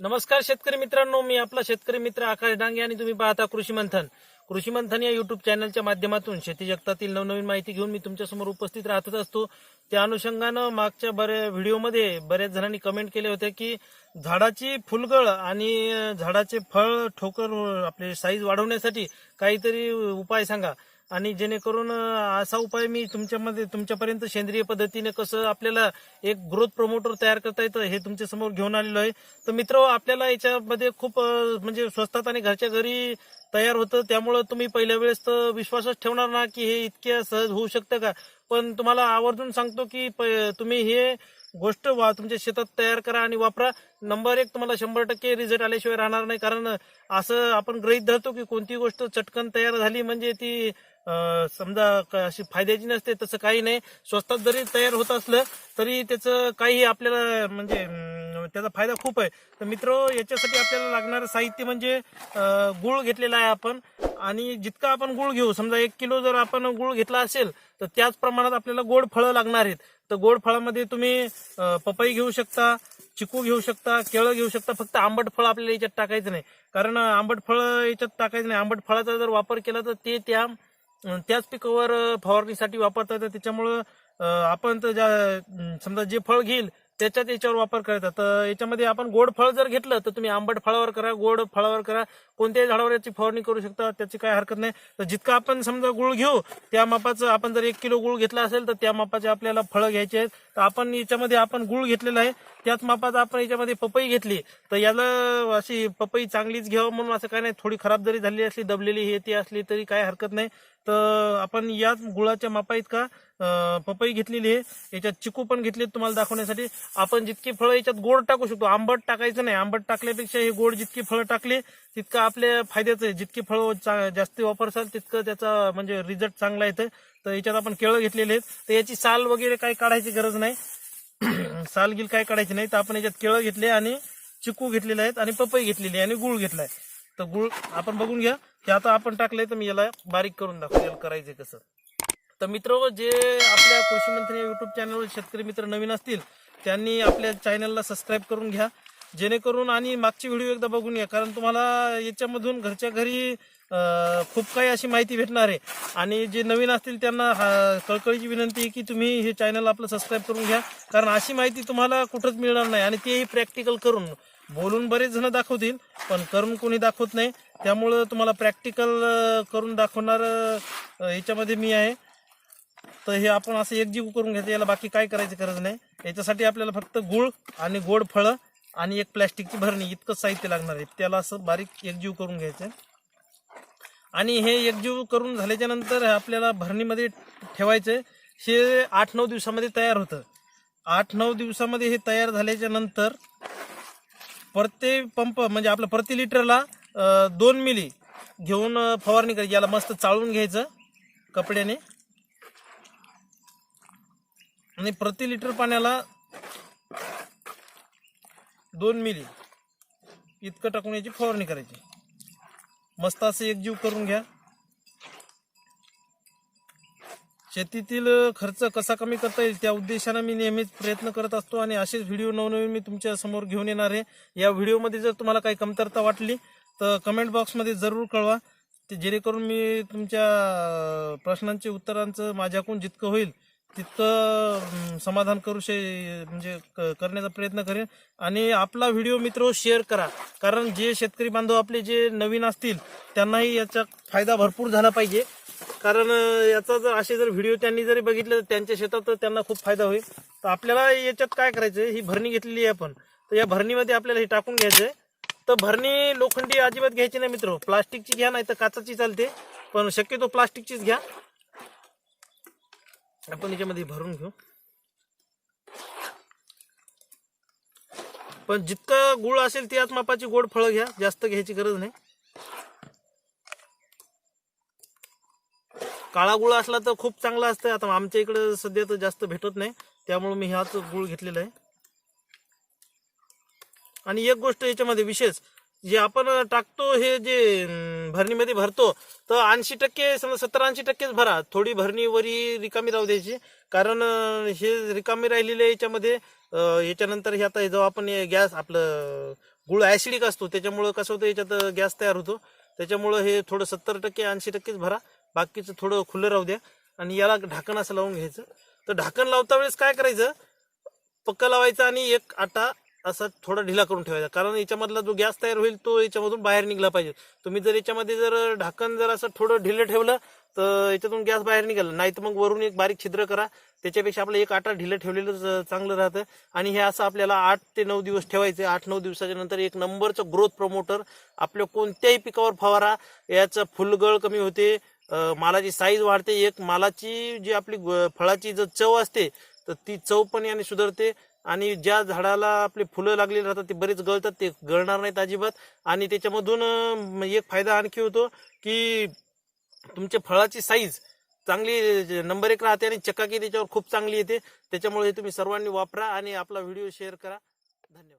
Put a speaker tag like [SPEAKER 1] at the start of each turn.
[SPEAKER 1] नमस्कार शेतकरी मित्रांनो मी आपला शेतकरी मित्र आकाश डांगे आणि तुम्ही पाहता कृषी मंथन. कृषी मंथन या युट्यूब चॅनलच्या माध्यमातून शेती जगतातील नवनवीन माहिती घेऊन मी तुमच्यासमोर उपस्थित राहतच असतो. त्या अनुषंगानं मागच्या बऱ्या व्हिडिओमध्ये बऱ्याच जणांनी कमेंट केले होते की झाडाची फुलगळ आणि झाडाचे फळ ठोकर आपले साईज वाढवण्यासाठी काहीतरी उपाय सांगा. आणि जेणेकरून असा उपाय मी तुमच्यामध्ये तुमच्यापर्यंत सेंद्रिय पद्धतीने कसं आपल्याला एक ग्रोथ प्रमोटर तयार करता येतं हे तुमच्यासमोर घेऊन आलेलो आहे. तर मित्र आपल्याला याच्यामध्ये खूप म्हणजे स्वस्तात आणि घरच्या घरी तयार होतं. त्यामुळं तुम्ही पहिल्या वेळेस तर विश्वासच ठेवणार ना की हे इतक्या सहज होऊ शकतं का? पण तुम्हाला आवर्जून सांगतो की प- तुम्ही हे गोष्ट वा तुमच्या शेतात तयार करा आणि वापरा. नंबर एक तुम्हाला शंभर टक्के रिझल्ट आल्याशिवाय राहणार नाही. कारण असं आपण गृहीत धरतो की कोणती गोष्ट चटकन तयार झाली म्हणजे ती समजा अशी फायद्याची नसते तसं काही नाही. स्वस्तात जरी तयार होत असलं तरी त्याचं काही आपल्याला म्हणजे त्याचा फायदा खूप आहे. तर मित्र याच्यासाठी आपल्याला लागणारं साहित्य म्हणजे गुळ घेतलेला आहे आपण. आणि जितका आपण गुळ घेऊ समजा एक किलो जर आपण गुळ घेतला असेल तर त्याच प्रमाणात आपल्याला गोड फळं लागणार आहेत. तर गोड फळामध्ये तुम्ही पपई घेऊ शकता चिकू घेऊ शकता केळं घेऊ शकता. फक्त आंबट फळ आपल्याला याच्यात टाकायचं नाही. कारण आंबट फळ याच्यात टाकायचं नाही. आंबट फळाचा जर वापर केला तर ते त्या त्याच पिकावर फवारणीसाठी वापरतात त्याच्यामुळं आपण तर ज्या समजा जे फळ घेईल त्याच्यात याच्यावर वापर करायचा तर याच्यामध्ये आपण गोड फळ जर घेतलं तर तुम्ही आंबट फळावर करा गोड फळावर करा. कोणत्याही झाडावर याची फवारणी करू शकता त्याची काय हरकत नाही. तर जितका आपण समजा गुळ घेऊ त्या मापाचं आपण जर एक किलो गुळ घेतला असेल तर त्या मापाचे आपल्याला फळं घ्यायचे आहेत. तर आपण याच्यामध्ये आपण गुळ घेतलेला आहे. त्याच मापाचा आपण याच्यामध्ये पपई घेतली तर याला अशी पपई चांगलीच घ्यावं म्हणून असं काय नाही थोडी खराब जरी झाली असली दबलेली हे ती असली तरी काय हरकत नाही. तर आपण याच गुळाच्या मापा इतका पपई घेतलेली आहे याच्यात चिकू पण घेतली तुम्हाला दाखवण्यासाठी. आपण जितकी फळं याच्यात गोड टाकू शकतो आंबट टाकायचं नाही. आंबट टाकल्यापेक्षा हे गोड जितकी फळं टाकली तितकं आपल्या फायद्याचं आहे. जितकी फळं चा- जास्त वापरसाल तितकं त्याचा म्हणजे रिझल्ट चांगला येतं. तर याच्यात आपण केळं घेतलेले आहेत. तर याची साल वगैरे काही काढायची गरज नाही. साल गिल काय काढायची नाही तर आपण याच्यात केळं घेतले आणि चिकू घेतलेले आहेत आणि पपई घेतलेली आहे आणि गुळ घेतलाय. तर गुळ आपण बघून घ्या. हे आता आपण टाकलंय तर मी याला बारीक करून दाखवू याला करायचं कसं. तर मित्र जे आपल्या कृषी मंत्री युट्यूब चॅनलवर शेतकरी मित्र नवीन असतील त्यांनी आपल्या चॅनलला सबस्क्राईब करून घ्या. जेणेकरून आणि मागची व्हिडिओ एकदा बघून घ्या. कारण तुम्हाला याच्यामधून घरच्या घरी खूप काही अशी माहिती भेटणार आहे. आणि जे नवीन असतील त्यांना हा- कळकळीची विनंती आहे की तुम्ही हे चॅनल आपलं सबस्क्राईब करून घ्या. कारण अशी माहिती तुम्हाला कुठंच मिळणार नाही. आणि तेही प्रॅक्टिकल करून. बोलून बरेच जण दाखवतील पण करून कोणी दाखवत नाही. त्यामुळं तुम्हाला प्रॅक्टिकल करून दाखवणार याच्यामध्ये मी आहे. तर हे आपण असं एकजीव करून घ्यायचं याला बाकी काय करायची गरज नाही. याच्यासाठी आपल्याला फक्त गुळ आणि गोड फळं आणि एक प्लॅस्टिकची भरणी. इतकंच साहित्य लागणार आहे. त्याला असं बारीक एकजीव करून घ्यायचं आणि हे एकजीव करून झाल्याच्यानंतर आपल्याला भरणीमध्ये ठेवायचं. हे आठ नऊ दिवसामध्ये तयार होतं. आठ नऊ दिवसामध्ये हे तयार झाल्याच्यानंतर प्रत्येक पंप म्हणजे आपलं प्रति लिटरला दोन मिली घेऊन फवारणी करायची. याला मस्त चाळून घ्यायचं कपड्याने. आणि प्रति लिटर पाण्याला दोन मिली इतकं टाकून याची फवारणी करायची. मस्त असं एकजीव करून घ्या. शेतीतील खर्च कसा कमी करता येईल त्या उद्देशानं मी नेहमीच प्रयत्न करत असतो आणि असेच व्हिडिओ नवनवीन मी तुमच्यासमोर घेऊन येणार आहे. या व्हिडिओमध्ये जर तुम्हाला काही कमतरता वाटली तर कमेंट बॉक्समध्ये जरूर कळवा. ते जेणेकरून मी तुमच्या प्रश्नांचे उत्तरांचं माझ्याकडून जितकं होईल तितकं समाधान करू शे म्हणजे क- करण्याचा प्रयत्न करेन. आणि आपला व्हिडिओ मित्र शेअर करा. कारण जे शेतकरी बांधव आपले जे नवीन असतील त्यांनाही याचा फायदा भरपूर झाला पाहिजे. कारण याचा जर असे जर व्हिडिओ त्यांनी जरी बघितले तर त्यांच्या शेतात तर त्यांना खूप फायदा होईल. तर आपल्याला याच्यात काय करायचं ही भरणी घेतलेली आहे आपण. तर या भरणीमध्ये आपल्याला हे टाकून घ्यायचं आहे तर भरणी लोखंडी अजिबात घ्यायची नाही मित्र. प्लास्टिकची घ्या नाही तर काचाची चालते. पण शक्यतो प्लास्टिकचीच घ्या. आपण याच्यामध्ये भरून घेऊ. पण जितकं गुळ असेल त्याच मापाची गोड फळं घ्या जास्त घ्यायची गरज नाही. काळा गुळ असला तर खूप चांगला असतं आता आमच्या इकडे सध्या तर जास्त भेटत नाही. त्यामुळे मी ह्याच गुळ घेतलेला आहे. आणि एक गोष्ट याच्यामध्ये विशेष जे आपण टाकतो हे जे भरणीमध्ये भरतो तर ऐंशी टक्के समजा सत्तर ऐंशी टक्केच भरा. थोडी भरणीवरी रिकामी राहू द्यायची. कारण हे रिकामी राहिलेले याच्यामध्ये याच्यानंतर हे आता हे जेव्हा आपण गॅस आपलं गुळ ऍसिडिक असतो त्याच्यामुळं कसं होतं याच्यात गॅस तयार होतो. त्याच्यामुळं हे थोडं सत्तर टक्के ऐंशी टक्केच भरा. बाकीचं थोडं खुलं राहू द्या. आणि याला ढाकण असं लावून घ्यायचं. तर ढाकण लावता वेळेस काय करायचं? पक्का लावायचं आणि एक आटा असा थोडा ढिला करून ठेवायचा. कारण याच्यामधला जो गॅस तयार होईल तो याच्यामधून बाहेर निघला पाहिजे. तुम्ही जर याच्यामध्ये जर ढाकण जर असं थोडं ढिलं ठेवलं तर याच्यातून गॅस बाहेर निघाला. नाही तर मग वरून एक बारीक छिद्र करा. त्याच्यापेक्षा आपलं एक आटा ढिलं ठेवलेलं चांगलं राहतं. आणि हे असं आपल्याला आठ ते नऊ दिवस ठेवायचे आठ नऊ दिवसाच्या नंतर एक नंबरचं ग्रोथ प्रमोटर आपल्या कोणत्याही पिकावर फवारा. याचं फुलगळ कमी होते. मालाची साईज वाढते. एक मालाची जी आपली फळाची जर चव असते तर ती चव पण याने सुधारते. आणि ज्या झाडाला आपले फुलं लागलेली राहतात ते बरेच गळतात ते गळणार नाहीत अजिबात. आणि त्याच्यामधून एक फायदा आणखी होतो की तुमच्या फळाची साईज चांगली नंबर एक राहते आणि चकाकी त्याच्यावर खूप चांगली येते. त्याच्यामुळे हे तुम्ही सर्वांनी वापरा आणि आपला व्हिडिओ शेअर करा. धन्यवाद.